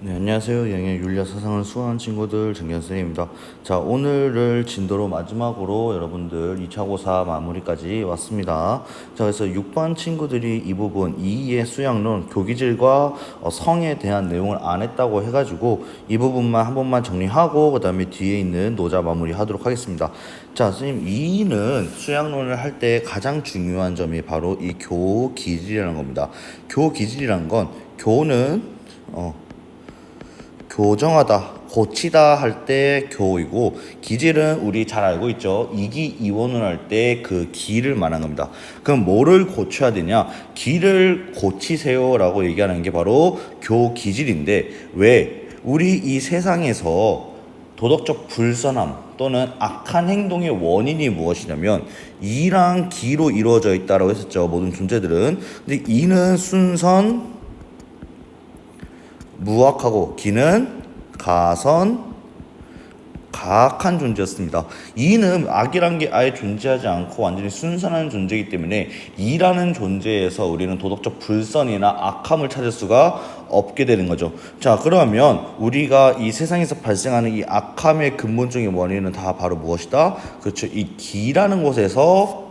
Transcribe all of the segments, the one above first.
네, 안녕하세요. 영의 윤리학 사상을 수강한 친구들 정견쌤입니다. 자, 오늘을 진도로 마지막으로 여러분들 2차 고사 마무리까지 왔습니다. 자, 그래서 6반 친구들이 이 부분 2의 수양론, 교기질과 어, 성에 대한 내용을 안 했다고 해가지고 이 부분만 한 번만 정리하고 그 다음에 뒤에 있는 노자 마무리 하도록 하겠습니다. 자, 선생님 2는 수양론을 할 때 가장 중요한 점이 바로 이 교기질이라는 겁니다. 교기질이라는 건 교는 어, 교정하다, 고치다 할 때 교이고 기질은 우리 잘 알고 있죠. 이기 이원을 할 때 그 기를 말하는 겁니다. 그럼 뭐를 고쳐야 되냐? 기를 고치세요라고 얘기하는 게 바로 교 기질인데 왜 우리 이 세상에서 도덕적 불선함 또는 악한 행동의 원인이 무엇이냐면 이랑 기로 이루어져 있다라고 했었죠. 모든 존재들은. 근데 이는 순선 무악하고 기는 가선 가악한 존재였습니다. 이는 악이란 게 아예 존재하지 않고 완전히 순선한 존재이기 때문에 이라는 존재에서 우리는 도덕적 불선이나 악함을 찾을 수가 없게 되는 거죠. 자, 그러면 우리가 이 세상에서 발생하는 이 악함의 근본적인 원인은 다 바로 무엇이다? 그렇죠. 이 기라는 곳에서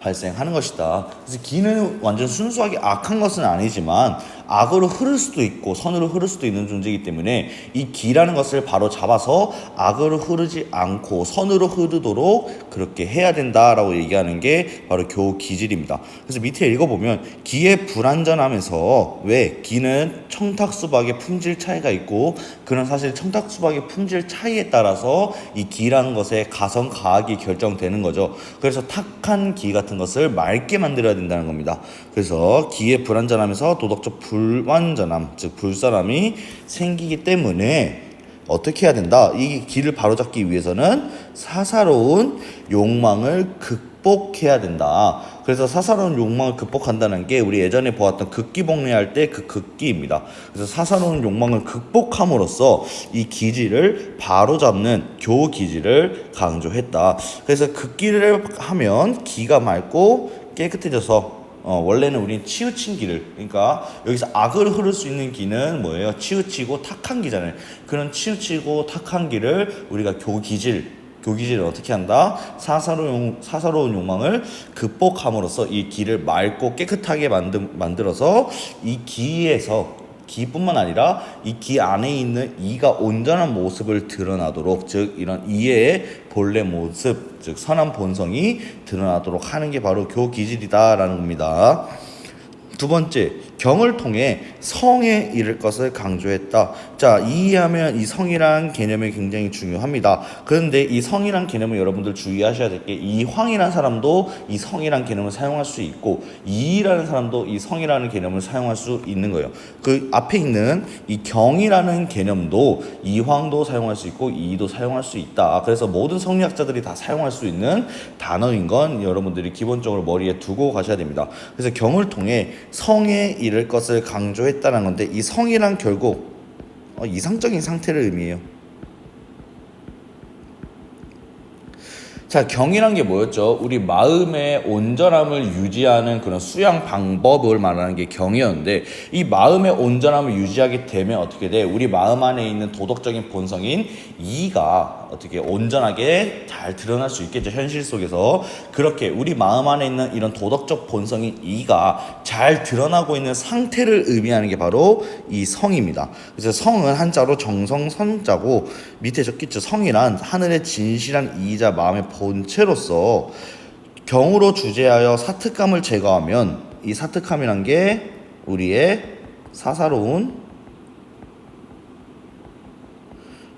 발생하는 것이다. 그래서 기는 완전 순수하게 악한 것은 아니지만 악으로 흐를 수도 있고 선으로 흐를 수도 있는 존재이기 때문에 이 기라는 것을 바로 잡아서 악으로 흐르지 않고 선으로 흐르도록 그렇게 해야 된다라고 얘기하는 게 바로 교 기질입니다. 그래서 밑에 읽어보면 기의 불완전함에서 왜 기는 청탁 수박의 품질 차이가 있고 그런 사실 청탁 수박의 품질 차이에 따라서 이 기라는 것의 가성 가악이 결정되는 거죠. 그래서 탁한 기 같은 것을 맑게 만들어야 된다는 겁니다. 그래서 기의 불완전함에서 도덕적 불 완전함, 즉 불선함이 생기기 때문에 어떻게 해야 된다? 이 길을 바로잡기 위해서는 사사로운 욕망을 극복해야 된다. 그래서 사사로운 욕망을 극복한다는 게 우리 예전에 보았던 극기복례할 때 그 극기입니다. 그래서 사사로운 욕망을 극복함으로써 이 기질을 바로잡는 교 기질을 강조했다. 그래서 극기를 하면 기가 맑고 깨끗해져서 어, 원래는 우리는 치우친 기를 그러니까 여기서 악을 흐를 수 있는 기는 뭐예요? 치우치고 탁한 기잖아요. 그런 치우치고 탁한 기를 우리가 교기질 교기질을 어떻게 한다? 사사로운, 사사로운 욕망을 극복함으로써 이 기를 맑고 깨끗하게 만들, 만들어서 이 기에서 기뿐만 아니라 이 기 안에 있는 이가 온전한 모습을 드러나도록 즉 이런 이의 본래 모습 즉 선한 본성이 드러나도록 하는 게 바로 교기질이다라는 겁니다. 두 번째 경을 통해 성에 이를 것을 강조했다. 자 이해하면 이 성이란 개념이 굉장히 중요합니다. 그런데 이 성이란 개념을 여러분들 주의하셔야 될 게 이 황이라는 사람도 이 성이란 개념을 사용할 수 있고 이라는 사람도 이 성이라는 개념을 사용할 수 있는 거예요. 그 앞에 있는 이 경이라는 개념도 이황도 사용할 수 있고 이도 사용할 수 있다. 그래서 모든 성리학자들이 다 사용할 수 있는 단어인 건 여러분들이 기본적으로 머리에 두고 가셔야 됩니다. 그래서 경을 통해 성에 이를 것을 강조했다는 건데 이 성이란 결국 어, 이상적인 상태를 의미해요. 자, 경이란 게 뭐였죠? 우리 마음의 온전함을 유지하는 그런 수양 방법을 말하는 게 경이었는데 이 마음의 온전함을 유지하게 되면 어떻게 돼? 우리 마음 안에 있는 도덕적인 본성인 이가 어떻게 온전하게 잘 드러날 수 있겠죠. 현실 속에서. 그렇게 우리 마음 안에 있는 이런 도덕적 본성인 이가 잘 드러나고 있는 상태를 의미하는 게 바로 이 성입니다. 그래서 성은 한자로 정성 선자고 밑에 적겠죠. 성이란 하늘의 진실한 이자 마음의 본체로서 경으로 주제하여 사특감을 제거하면 이 사특함이란 게 우리의 사사로운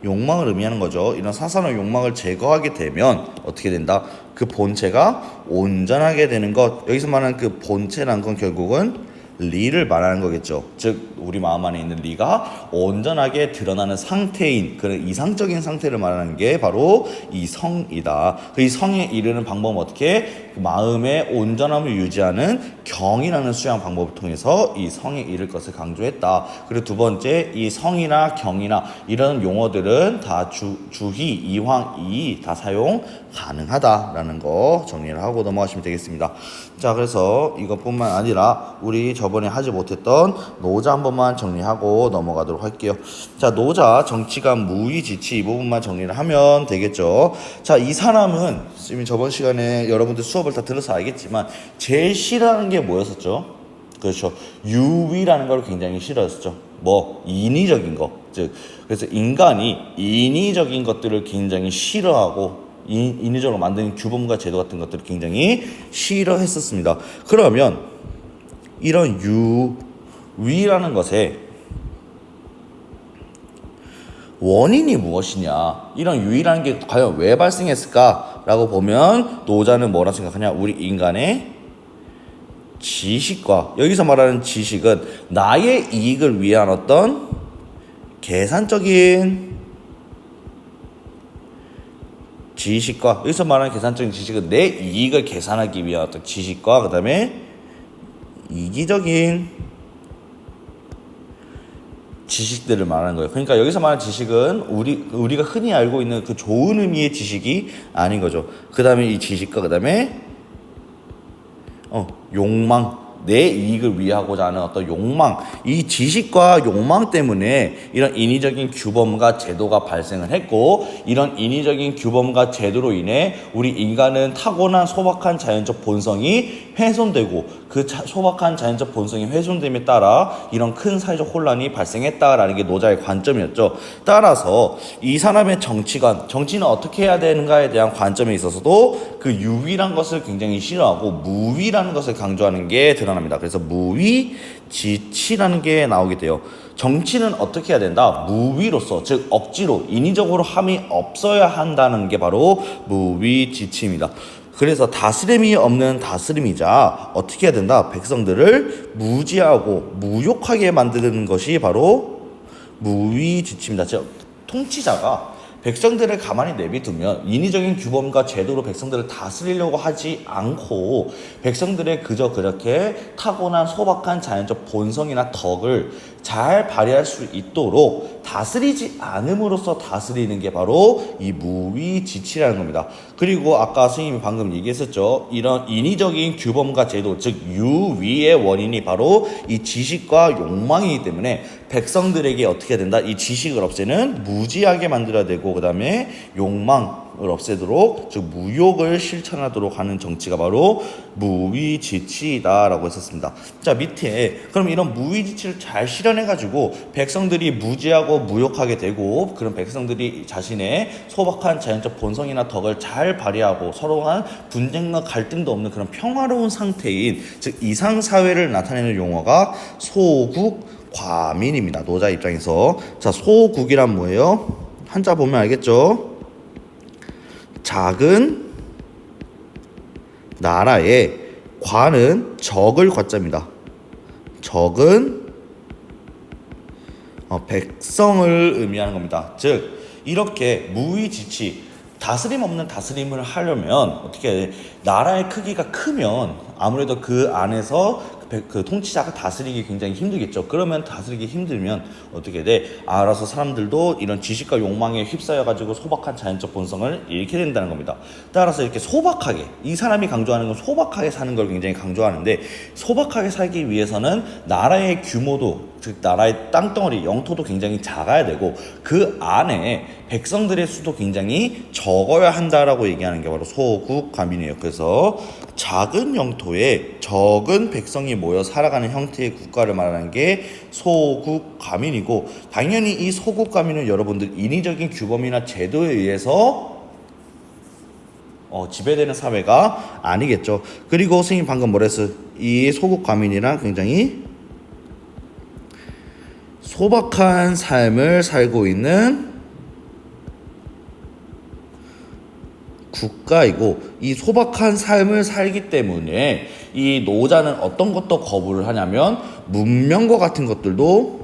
욕망을 의미하는 거죠. 이런 사사로운 욕망을 제거하게 되면 어떻게 된다? 그 본체가 온전하게 되는 것. 여기서 말하는 그 본체란 건 결국은 리를 말하는 거겠죠. 즉 우리 마음 안에 있는 리가 온전하게 드러나는 상태인 그런 이상적인 상태를 말하는 게 바로 이 성이다. 그 이 성에 이르는 방법은 어떻게? 그 마음의 온전함을 유지하는 경이라는 수양 방법을 통해서 이 성에 이를 것을 강조했다. 그리고 두 번째 이 성이나 경이나 이런 용어들은 다 주, 주희, 이황, 이다 사용 가능하다라는 거 정리를 하고 넘어가시면 되겠습니다. 자, 그래서 이것뿐만 아니라 우리 저번에 하지 못했던 노자 한번 것만 정리하고 넘어가도록 할게요. 자, 노자, 정치관, 무위, 지치 이 부분만 정리를 하면 되겠죠. 자, 이 사람은 지금 저번 시간에 여러분들 수업을 다 들어서 알겠지만 제일 싫어하는 게 뭐였었죠? 그렇죠. 유위라는 걸 굉장히 싫어했었죠. 뭐 인위적인 거. 즉 그래서 인간이 인위적인 것들을 굉장히 싫어하고 인, 인위적으로 만든 규범과 제도 같은 것들을 굉장히 싫어했었습니다. 그러면 이런 유 위라는 것에 원인이 무엇이냐? 이런 유의라는 게 과연 왜 발생했을까라고 보면 노자는 뭐라 생각하냐? 우리 인간의 지식과 여기서 말하는 지식은 나의 이익을 위한 어떤 계산적인 지식과 여기서 말하는 계산적인 지식은 내 이익을 계산하기 위한 어떤 지식과 그다음에 이기적인 지식들을 말하는 거예요. 그러니까 여기서 말하는 지식은 우리 우리가 흔히 알고 있는 그 좋은 의미의 지식이 아닌 거죠. 그다음에 이 지식과 그다음에 어, 욕망, 내 이익을 위하고자 하는 어떤 욕망, 이 지식과 욕망 때문에 이런 인위적인 규범과 제도가 발생을 했고, 이런 인위적인 규범과 제도로 인해 우리 인간은 타고난 소박한 자연적 본성이 훼손되고, 그 자- 소박한 자연적 본성이 훼손됨에 따라 이런 큰 사회적 혼란이 발생했다라는 게 노자의 관점이었죠. 따라서 이 사람의 정치관, 정치는 어떻게 해야 되는가에 대한 관점에 있어서도 그 유위란 것을 굉장히 싫어하고 무위라는 것을 강조하는 게 드러납니다. 그래서 무위, 지치라는 게 나오게 돼요. 정치는 어떻게 해야 된다? 무위로서, 즉 억지로 인위적으로 함이 없어야 한다는 게 바로 무위, 지치입니다. 그래서 다스림이 없는 다스림이자 어떻게 해야 된다? 백성들을 무지하고 무욕하게 만드는 것이 바로 무위지침이다. 즉 통치자가 백성들을 가만히 내비두면 인위적인 규범과 제도로 백성들을 다스리려고 하지 않고 백성들의 그저 그렇게 타고난 소박한 자연적 본성이나 덕을 잘 발휘할 수 있도록 다스리지 않음으로써 다스리는 게 바로 이 무위지치라는 겁니다. 그리고 아까 선생님이 방금 얘기했었죠. 이런 인위적인 규범과 제도, 즉 유위의 원인이 바로 이 지식과 욕망이기 때문에 백성들에게 어떻게 된다? 이 지식을 없애는 무지하게 만들어야 되고 그다음에 욕망 을 없애도록 즉 무욕을 실천하도록 하는 정치가 바로 무위지치다라고 했었습니다. 자 밑에 그럼 이런 무위지치를 잘 실현해 가지고 백성들이 무지하고 무욕하게 되고 그런 백성들이 자신의 소박한 자연적 본성이나 덕을 잘 발휘하고 서로 간 분쟁과 갈등도 없는 그런 평화로운 상태인 즉 이상 사회를 나타내는 용어가 소국 과민입니다. 노자 입장에서 자 소국이란 뭐예요? 한자 보면 알겠죠? 작은 나라의 과는 적을 과자입니다. 적은 어, 백성을 의미하는 겁니다. 즉 이렇게 무위지치 다스림 없는 다스림을 하려면 어떻게? 나라의 크기가 크면 아무래도 그 안에서 그 통치자가 다스리기 굉장히 힘들겠죠. 그러면 다스리기 힘들면 어떻게 돼? 알아서 사람들도 이런 지식과 욕망에 휩싸여 가지고 소박한 자연적 본성을 잃게 된다는 겁니다. 따라서 이렇게 소박하게 이 사람이 강조하는 건 소박하게 사는 걸 굉장히 강조하는데 소박하게 살기 위해서는 나라의 규모도 즉 나라의 땅덩어리 영토도 굉장히 작아야 되고 그 안에 백성들의 수도 굉장히 적어야 한다라고 얘기하는 게 바로 소국 가민이에요. 그래서 작은 영토에 적은 백성이 모여 살아가는 형태의 국가를 말하는 게 소국 가민이고 당연히 이 소국 가민은 여러분들 인위적인 규범이나 제도에 의해서 어, 지배되는 사회가 아니겠죠. 그리고 선생님 방금 뭐랬어? 이 소국 가민이랑 굉장히 소박한 삶을 살고 있는 국가이고 이 소박한 삶을 살기 때문에 이 노자는 어떤 것도 거부를 하냐면 문명과 같은 것들도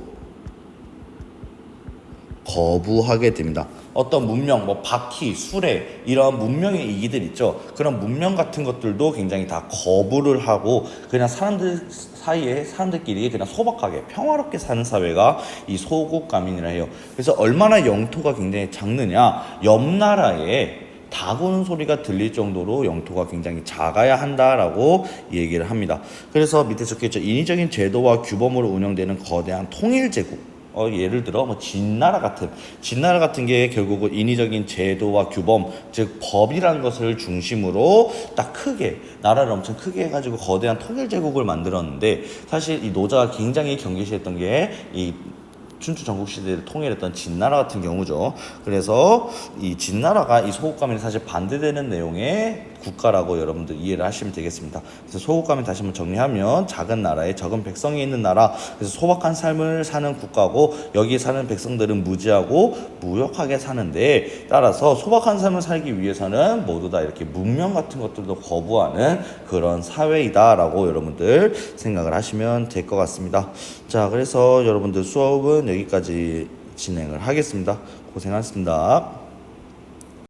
거부하게 됩니다. 어떤 문명, 뭐 바퀴, 수레 이런 문명의 이기들 있죠. 그런 문명 같은 것들도 굉장히 다 거부를 하고 그냥 사람들 사이에 사람들끼리 그냥 소박하게 평화롭게 사는 사회가 이 소국 가민이라 해요. 그래서 얼마나 영토가 굉장히 작느냐, 옆 나라에 닭 우는 소리가 들릴 정도로 영토가 굉장히 작아야 한다라고 얘기를 합니다. 그래서 밑에 적혀있죠. 인위적인 제도와 규범으로 운영되는 거대한 통일 제국. 어, 예를 들어 뭐 진나라 같은 진나라 같은 게 결국은 인위적인 제도와 규범 즉 법이라는 것을 중심으로 딱 크게 나라를 엄청 크게 해가지고 거대한 통일 제국을 만들었는데 사실 이 노자가 굉장히 경계시했던 게이 춘추 전국 시대를 통일했던 진나라 같은 경우죠. 그래서 이 진나라가 이 소국가면이 사실 반대되는 내용의 국가라고 여러분들 이해를 하시면 되겠습니다. 그래서 소국가면 다시 한번 정리하면 작은 나라에 적은 백성이 있는 나라, 그래서 소박한 삶을 사는 국가고 여기에 사는 백성들은 무지하고 무역하게 사는데 따라서 소박한 삶을 살기 위해서는 모두 다 이렇게 문명 같은 것들도 거부하는 그런 사회이다라고 여러분들 생각을 하시면 될 것 같습니다. 자, 그래서 여러분들 수업은 여기까지 진행을 하겠습니다. 고생하셨습니다.